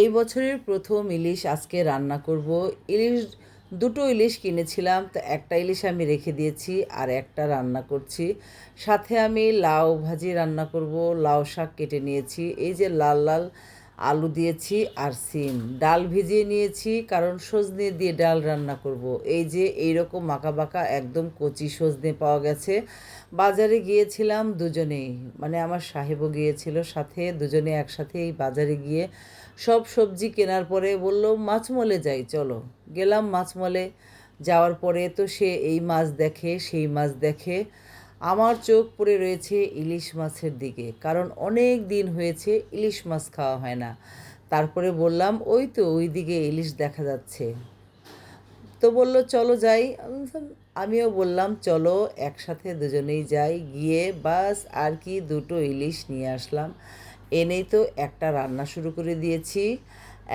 এই বছরের প্রথম ইলিশ আজকে রান্না করব। ইলিশ, দুটো ইলিশ কিনেছিলাম, তো একটা ইলিশ আমি রেখে দিয়েছি আর একটা রান্না করছি। সাথে আমি লাউ ভাজি রান্না করব, লাউ শাক কেটে নিয়েছি, এই যে লাল লাল আলু দিয়েছি আর সিম। ডাল ভিজিয়ে নিয়েছি, কারণ সজনে দিয়ে ডাল রান্না করব। এই যে এই রকম মাখা বাঁকা একদম কচি সজনে পাওয়া গেছে। বাজারে গিয়েছিলাম দুজনেই মানে আমার সাহেবও গিয়েছিল সাথে, দুজনে একসাথে এই বাজারে গিয়ে সব সবজি কেনার পরে বলল মাছমলে যাই, চলো। গেলাম মাছমলে যাওয়ার পরে তো সে এই মাছ দেখে, সেই মাছ দেখে। আমার চোখ পড়ে রয়েছে ইলিশ মাছের দিকে, কারণ অনেক দিন হয়েছে ইলিশ মাছ খাওয়া হয় না। তারপরে বললাম, ওই তো ওই দিকে ইলিশ দেখা যাচ্ছে। তো বলল, চলো যাই। আমিও বললাম, চলো একসাথে দুজনেই যাই। গিয়ে বাস আর কি দুটো ইলিশ নিয়ে আসলাম। এনেই তো একটা রান্না শুরু করে দিয়েছি।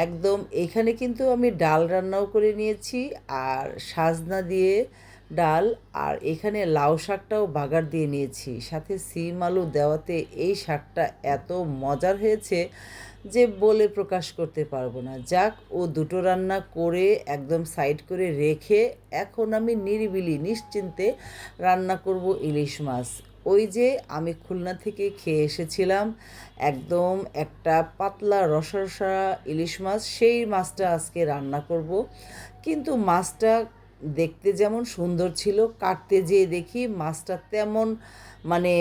একদম এখানে কিন্তু আমি ডাল রান্নাও করে নিয়েছি আর সাজনা দিয়ে ডাল আর এখানে লাউ শাকটাও বাগার দিয়ে নিয়েছি। সাথে সিম আলু দেওয়াতে এই শাকটা এত মজার হয়েছে যে বলে প্রকাশ করতে পারব না। যাক, ও দুটো রান্না করে একদম সাইড করে রেখে এখন আমি নিরিবিলি, নিশ্চিন্তে রান্না করব ইলিশ মাছ। ওই যে আমি খুলনা থেকে খেয়ে এসেছিলাম, একদম একটা পাতলা রসা ইলিশ মাছ, সেই মাছটা আজকে রান্না করব। কিন্তু মাছটা দেখতে যেমন সুন্দর ছিল, কাটতে যেয়ে দেখি মাছটা তেমন মানে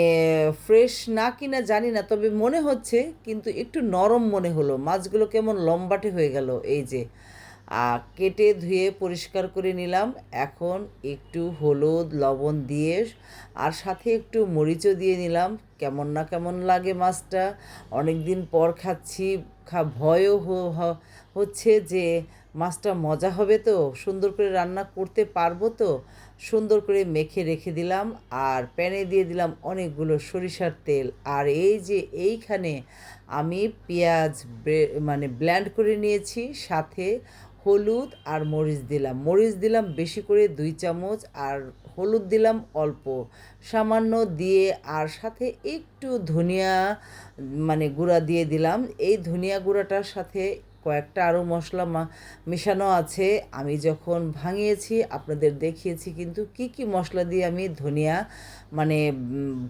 ফ্রেশ না কিনা জানি না, তবে মনে হচ্ছে কিন্তু একটু নরম মনে হলো। মাছগুলো কেমন লম্বাটে হয়ে গেল, এই যে। কেটে ধুয়ে পরিষ্কার করে নিলাম। এখন একটু হলুদ, লবণ দিয়ে আর সাথে একটু মরিচও দিয়ে নিলাম। কেমন না কেমন লাগে মাছটা। অনেক দিন পর খাচ্ছি, খা, ভয়ও হচ্ছে যে মাছটা মজা হবে তো? সুন্দর করে রান্না করতে পারব তো? সুন্দর করে মেখে রেখে দিলাম আর প্যানে দিয়ে দিলাম অনেকগুলো সরিষার তেল। আর এই যে এইখানে আমি পেঁয়াজ মানে ব্ল্যান্ড করে নিয়েছি, সাথে হলুদ আর মরিচ দিলাম। মরিচ দিলাম বেশি করে দুই চামচ আর হলুদ দিলাম অল্প। সামান্য দিয়ে আর সাথে একটু ধনিয়া মানে গুঁড়া দিয়ে দিলাম। এই ধনিয়া গুঁড়াটার সাথে কয়েকটা আরও মশলা মেশানো আছে। আমি যখন ভাঙিয়েছি, আপনাদের দেখিয়েছি কিন্তু কি কি মশলা দিয়ে আমি ধনিয়া মানে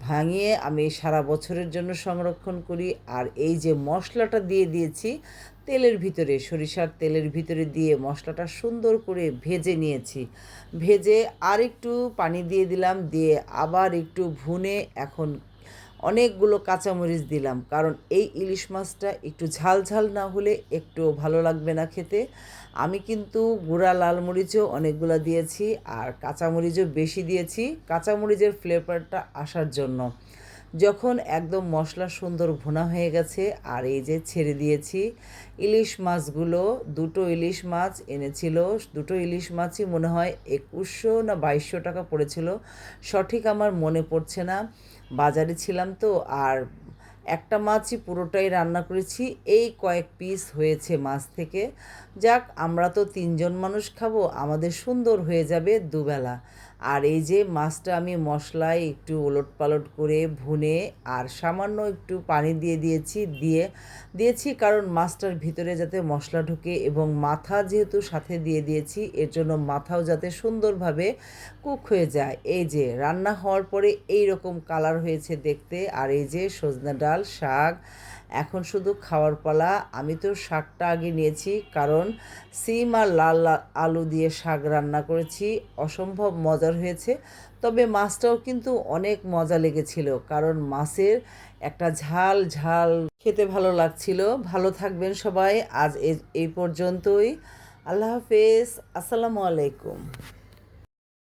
ভাঙিয়ে আমি সারা বছরের জন্য সংরক্ষণ করি। আর এই যে মশলাটা দিয়ে দিয়েছি, তেলের ভিতরে, সরিষার তেলের ভিতরে দিয়ে মশলাটা সুন্দর করে ভেজে নিয়েছি। ভেজে আর একটু পানি দিয়ে দিলাম, দিয়ে আবার একটু ভুনে এখন অনেকগুলো কাঁচামরিচ দিলাম, কারণ এই ইলিশ মাছটা একটু ঝাল ঝাল না হলে একটু ভালো লাগবে না খেতে। আমি কিন্তু গুঁড়া লাল মরিচও অনেকগুলো দিয়েছি আর কাঁচামরিচও বেশি দিয়েছি। কাঁচামরিচের ফ্লেভারটা আসার জন্য। যখন একদম মশলা সুন্দর ভুনা হয়ে গেছে, আর এই যে ছেড়ে দিয়েছি, ইলিশ মাছগুলো, দুটো ইলিশ মাছ এনেছিল, দুটো ইলিশ মাছই মনে হয় একুশশো না বাইশশো টাকা পড়েছিল। সঠিক আমার মনে পড়ছে না, বাজারে ছিলাম তো, আর একটা মাছই পুরোটাই রান্না করেছি, এই কয়েক পিস হয়েছে মাছ থেকে। যাক, আমরা তো তিনজন মানুষ খাব, আমাদের সুন্দর হয়ে যাবে দুবেলা। আর এই যে মাছটা আমি মশলায় একটু ওলট পালট করে ভুনে আর সামান্য একটু পানি দিয়ে দিয়েছি দিয়ে দিয়েছি কারণ মাছটার ভিতরে যাতে মশলা ঢুকে এবং মাথা যেহেতু সাথে দিয়ে দিয়েছি, এর জন্য মাথাও যাতে সুন্দরভাবে কুক হয়ে যায়। এই যে রান্না হওয়ার পরে এই রকম কালার হয়েছে দেখতে। আর এই যে সজনা ডাল, শাক এখন শুধু খাওয়ার পালা। আমি তো শাকটা আগে নিয়েছি, কারণ সিম আর লাল আলু দিয়ে শাক রান্না করেছি। অসম্ভব মজার হয়েছে, তবে মাছটাও কিন্তু অনেক মজা লেগেছিল, কারণ মাছের একটা ঝাল ঝাল খেতে ভালো লাগছিল। ভালো থাকবেন সবাই, আজ এই পর্যন্তই। আল্লাহ হাফেজ, আসসালামু আলাইকুম।